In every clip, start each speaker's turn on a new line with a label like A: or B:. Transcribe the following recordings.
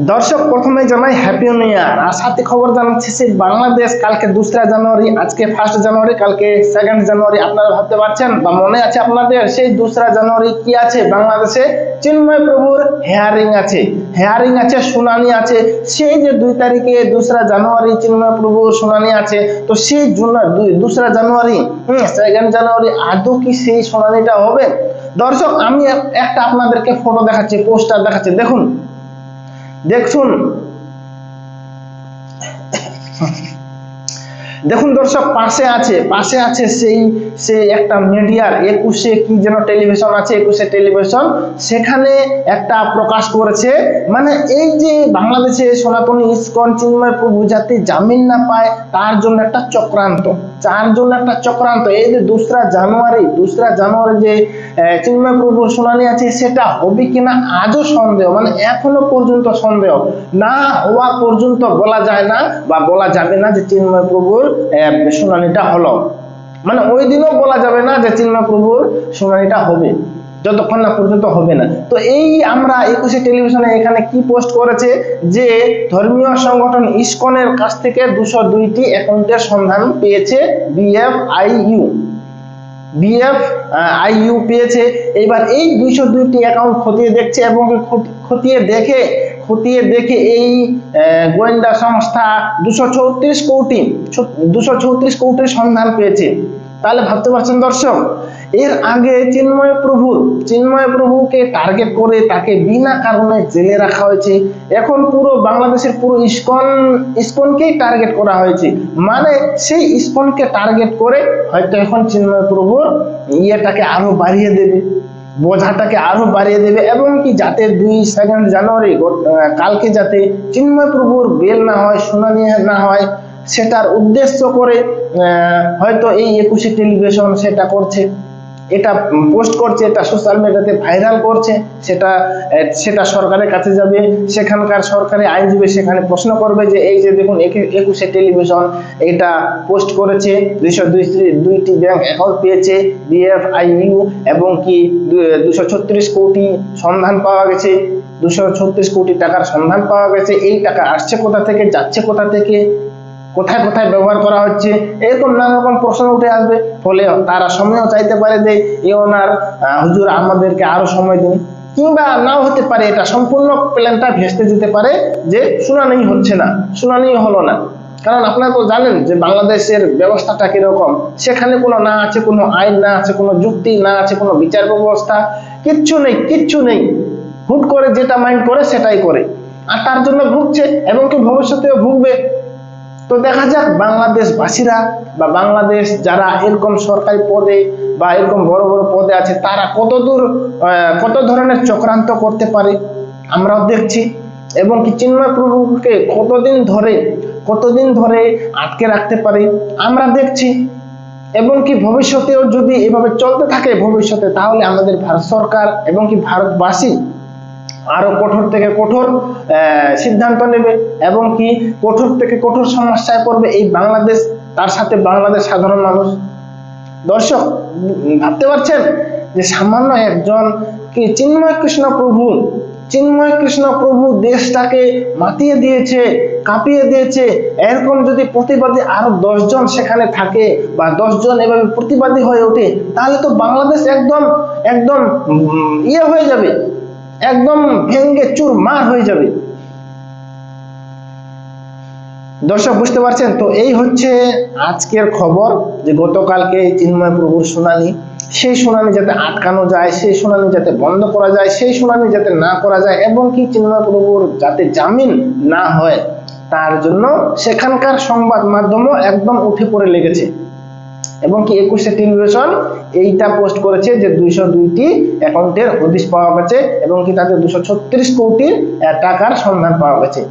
A: দর্শক, প্রথমে জানাই হ্যাপি নিউ ইয়ার আর সাথে খবর জানাচ্ছি সেই বাংলাদেশ কালকে দোসরা জানুয়ারি, আজকে ফার্স্ট জানুয়ারি, কালকে সেকেন্ড জানুয়ারি, আপনারা ভাবতে পারছেন বা মনে আছে আপনাদের সেই দোসরা জানুয়ারি কি আছে? বাংলাদেশে চিন্ময় প্রভুর হেয়ারিং আছে। হেয়ারিং আছে, শুনানি আছে। সেই যে দুই তারিখে দোসরা জানুয়ারি চিন্ময় প্রভুর শুনানি আছে, তো সেই দুই- দোসরা জানুয়ারি, হুম সেকেন্ড জানুয়ারি, আদৌ কি সেই শুনানিটা হবে? দর্শক, আমি একটা আপনাদেরকে ফটো দেখাচ্ছি পোস্টার দেখাচ্ছি। দেখুন। দেখুন দেখুন দর্শক, পাশে আছে পাশে আছে সেই সেই একটা মিডিয়ার একুশে কি যেন টেলিভিশন আছে, একুশে টেলিভিশন। সেখানে একটা প্রকাশ করেছে মানে এই যে বাংলাদেশে সনাতনী ইস্কন চিন্ময় প্রভু যাতে জামিন না পায়, তার জন্য একটা চক্রান্ত। তার জন্য একটা চক্রান্ত। এই যে দোসরা জানুয়ারি দোসরা জানুয়ারি যে চিন্ময় প্রভুর শুনানি আছে, সেটা হবে কিনা আজও সন্দেহ মানে এখনও পর্যন্ত সন্দেহ। না হওয়া পর্যন্ত বলা যায় না বা বলা যাবে না যে চিন্ময় প্রভুর শুনানিটা হলো। মানে ওই দিনও বলা যাবে না যে চিন্ময় প্রভুর শুনানিটা হবে। যতক্ষণ না পর্যন্ত হবে না। তো এই আমরা একুশে টেলিভিশনে এখানে কি পোস্ট করেছে? যে ধর্মীয় সংগঠন ইসকনের কাছ থেকে দুশো দুইটি অ্যাকাউন্টের সন্ধান পেয়েছে বিএফআইইউ। বিএফ আইইউ পেয়েছে। এবার এই দুইশো দুইটি অ্যাকাউন্ট খতিয়ে দেখছে এবং খতিয়ে দেখে খতিয়ে দেখে এই গোয়েন্দা সংস্থা দুশো চৌত্রিশ কোটি দুশো চৌত্রিশ কোটির সন্ধান পেয়েছে। তাহলে ভাবতে পারছেন দর্শক, এর আগে চিন্ময় প্রভু, চিন্ময় প্রভুকে টার্গেট করে তাকে বিনা কারণে জেলে রাখা হয়েছে। এখন পুরো বাংলাদেশের পুরো ইস্কন, ইস্কনকেই টার্গেট করা হয়েছে। মানে সেই ইস্কনকে টার্গেট করে হয়তো এখন চিন্ময় প্রভুর ইয়েটাকে আরও বাড়িয়ে দেবে। বোঝাটাকে আরও বাড়িয়ে দেবে এবং কি যাতে দুই সেকেন্ড জানুয়ারি কালকে যাতে চিন্ময় প্রভুর বেল না হয়, শুনানি না হয়, সেটার উদ্দেশ্য করে হয়তো এই একুশে টেলিভিশন সেটা করছে। এটা পোস্ট করছে, এটা সোশ্যাল মিডিয়াতে ভাইরাল করছে, সেটা সেটা সরকারের কাছে যাবে, সেখানকার সরকারি আইনজীবী সেখানে প্রশ্ন করবে যে, এই যে দেখুন, একে- একুশে টেলিভিশন এটা পোস্ট করেছে, দুইশো দুই, দুইটি ব্যাংক অ্যাকাউন্ট পেয়েছে বিএফআইইউ এবং কি দুশো কোটি সন্ধান পাওয়া গেছে, দুশো কোটি টাকার সন্ধান পাওয়া গেছে, এই টাকা আসছে কোথা থেকে, যাচ্ছে কোথা থেকে? কোথায় কোথায় ব্যবহার করা হচ্ছে, এরকম নানা রকম প্রশ্ন উঠে আসবে। ফলে তারা সময়ও চাইতে পারে যে এ ওনার হুজুর আমাদেরকে আরও সময় দিন। কিংবা নাও হতে পারে, এটা সম্পূর্ণ প্ল্যানটা ভেস্তে যেতে পারে যে শুনানি হচ্ছে না, শুনানি হলো না। কারণ আপনারা তো জানেন যে বাংলাদেশের ব্যবস্থাটা কীরকম, সেখানে কোনো না আছে কোনো আইন, না আছে কোনো যুক্তি, না আছে কোনো বিচার ব্যবস্থা, কিচ্ছু নেই কিচ্ছু নেই। হুট করে যেটা মাইন্ড করে সেটাই করে। আর তার জন্য ভুগছে এবং কি ভবিষ্যতেও ভুগবে। তো দেখা যাক বাংলাদেশবাসীরা বা বাংলাদেশ যারা এরকম সরকারি পদে বা এরকম বড় বড় পদে আছে, তারা কতদূর কত ধরনের চক্রান্ত করতে পারে আমরাও দেখছি। এবং কি চিন্ময় প্রভুকে কতদিন ধরে কতদিন ধরে আটকে রাখতে পারে আমরা দেখছি। এবং কি ভবিষ্যতেও যদি এভাবে চলতে থাকে ভবিষ্যতে, তাহলে আমাদের ভারত সরকার এবং কি ভারতবাসী আরও কঠোর থেকে কঠোর সিদ্ধান্ত নেবে এবং কি কঠোর থেকে কঠোর সমস্যায় পড়বে এই বাংলাদেশ, তার সাথে বাংলাদেশ সাধারণ মানুষ। দর্শক, ভাবতে পারছেন যে সামান্য একজন কি চিন্ময় কৃষ্ণ প্রভু, চিন্ময় কৃষ্ণ প্রভু দেশটাকে মাতিয়ে দিয়েছে, কাঁপিয়ে দিয়েছে, এরকম যদি প্রতিবাদী আরও দশজন সেখানে থাকে বা দশজন এভাবে প্রতিবাদী হয়ে ওঠে, তাহলে তো বাংলাদেশ একদম একদম ইয়ে হয়ে যাবে। একদম ভেঙ্গে চুর মার হয়ে যাবে। দর্শক, বুঝতে পারছেন? তো এই হচ্ছে আজকের খবর যে গতকালকে চিন্ময় প্রভুর শুনানি। সেই শুনানি যাতে আটকানো যায়, সেই শুনানি যাতে বন্ধ করা যায়, সেই শুনানি যাতে না করা যায় এবং কি চিন্ময় প্রভুর যাতে জামিন না হয়, তার জন্য সেখানকার সংবাদ মাধ্যমও একদম উঠে পড়ে লেগেছে। এবং কি একুশে টেলিভিশন এইটা পোস্ট করেছে যে দুইশো দুইটি অ্যাকাউন্টের হদিশ পাওয়া গেছে এবং কি তাদের দুশো ছত্রিশ কোটি টাকার সন্ধান পাওয়া গেছে।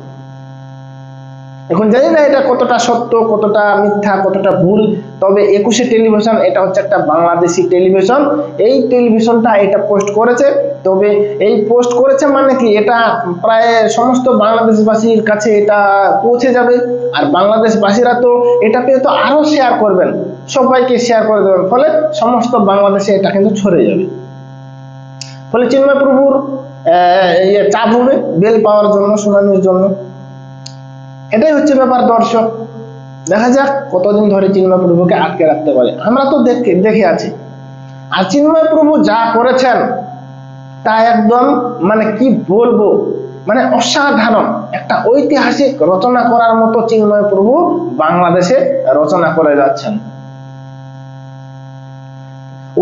A: এখন জানি না এটা কতটা সত্য, কতটা মিথ্যা, কতটা ভুল, তবে একুশে টেলিভিশন, এটা হচ্ছে একটা বাংলাদেশি টেলিভিশন। এই টেলিভিশনটা এটা পোস্ট করেছে, তবে এই পোস্ট করেছে মানে কি, এটা প্রায় সমস্ত বাংলাদেশবাসীর কাছে এটা পৌঁছে যাবে। আর বাংলাদেশবাসীরা তো এটা পেয়ে তো আরও শেয়ার করবেন, সবাইকে শেয়ার করে দেবেন, ফলে সমস্ত বাংলাদেশে এটা কিন্তু ছড়ে যাবে। ফলে চিন্ময় প্রভুর ইয়ে চাপ হবে বেল পাওয়ার জন্য, শুনানির জন্য। এটাই হচ্ছে ব্যাপার দর্শক। দেখা যাক কতদিন ধরে চিন্ময় প্রভুকে আটকে রাখতে পারে। আমরা তো দেখে দেখে আছি। আর চিন্ময় প্রভু যা করেছেন, তা একদম মানে কি বলব মানে অসাধারণ। একটা ঐতিহাসিক রচনা করার মতো চিন্ময় প্রভু বাংলাদেশে রচনা করে যাচ্ছেন।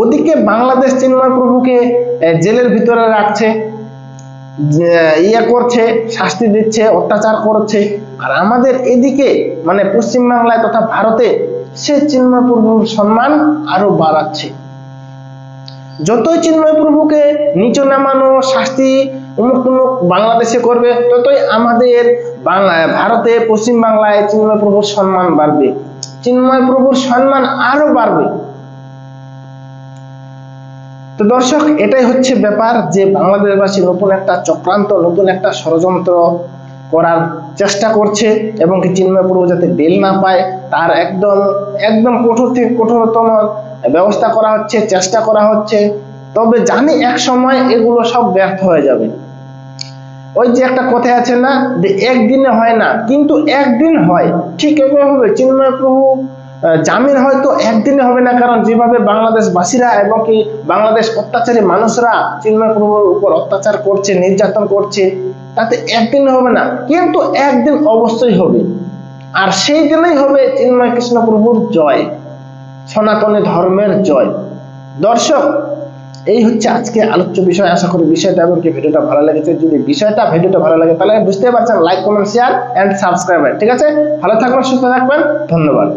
A: ওদিকে বাংলাদেশ চিন্ময় প্রভুকে জেলের ভিতরে রাখছে ইয়ে করছে, শাস্তি দিচ্ছে, অত্যাচার করছে। আর আমাদের এদিকে মানে পশ্চিমবাংলায় তথা ভারতে, সে চিন্ময় প্রভুর সম্মান আরও বাড়াচ্ছে। যতই চিন্ময় প্রভুকে নিচু নামানো শাস্তি তুমুক বাংলাদেশে করবে, ততই আমাদের বাংলা ভারতে, পশ্চিম বাংলায় চিন্ময় প্রভুর সম্মান বাড়বে। চিন্ময় প্রভুর সম্মান আরও বাড়বে। তো দর্শক, এটাই হচ্ছে ব্যাপার যে বাংলাদেশবাসী নতুন একটা চক্রান্ত, নতুন একটা ষড়যন্ত্র করার চেষ্টা করছে এবং কি চিন্ময় প্রভু যাতে বেল না পায়, তার একদম একদম কঠোর থেকে কঠোরতম ব্যবস্থা করা হচ্ছে, চেষ্টা করা হচ্ছে। তবে জানি এক সময় এগুলো সব ব্যর্থ হয়ে যাবে। ওই যে একটা কথা আছে না, যে একদিনে হয় না, কিন্তু একদিন হয়। ঠিক এভাবে চিন্ময় প্রভু জামিন হয়তো একদিনে হবে না, কারণ যেভাবে বাংলাদেশবাসীরা এবং কি বাংলাদেশ অত্যাচারী মানুষরা চিন্ময় প্রভুর উপর অত্যাচার করছে, নির্যাতন করছে, তাতে একদিন হবে না, কিন্তু একদিন অবশ্যই হবে। আর সেই দিনেই হবে চিন্ময় কৃষ্ণ প্রভুর জয়, সনাতনী ধর্মের জয়। দর্শক, এই হচ্ছে আজকে আলোচ্য বিষয়। আশা করি বিষয়টা এবং কি ভিডিওটা ভালো লেগেছে। যদি বিষয়টা, ভিডিওটা ভালো লাগে, তাহলে বুঝতে পারছেন like comment share and subscribe ঠিক আছে? ভালো থাকবেন, সুস্থ থাকবেন। ধন্যবাদ।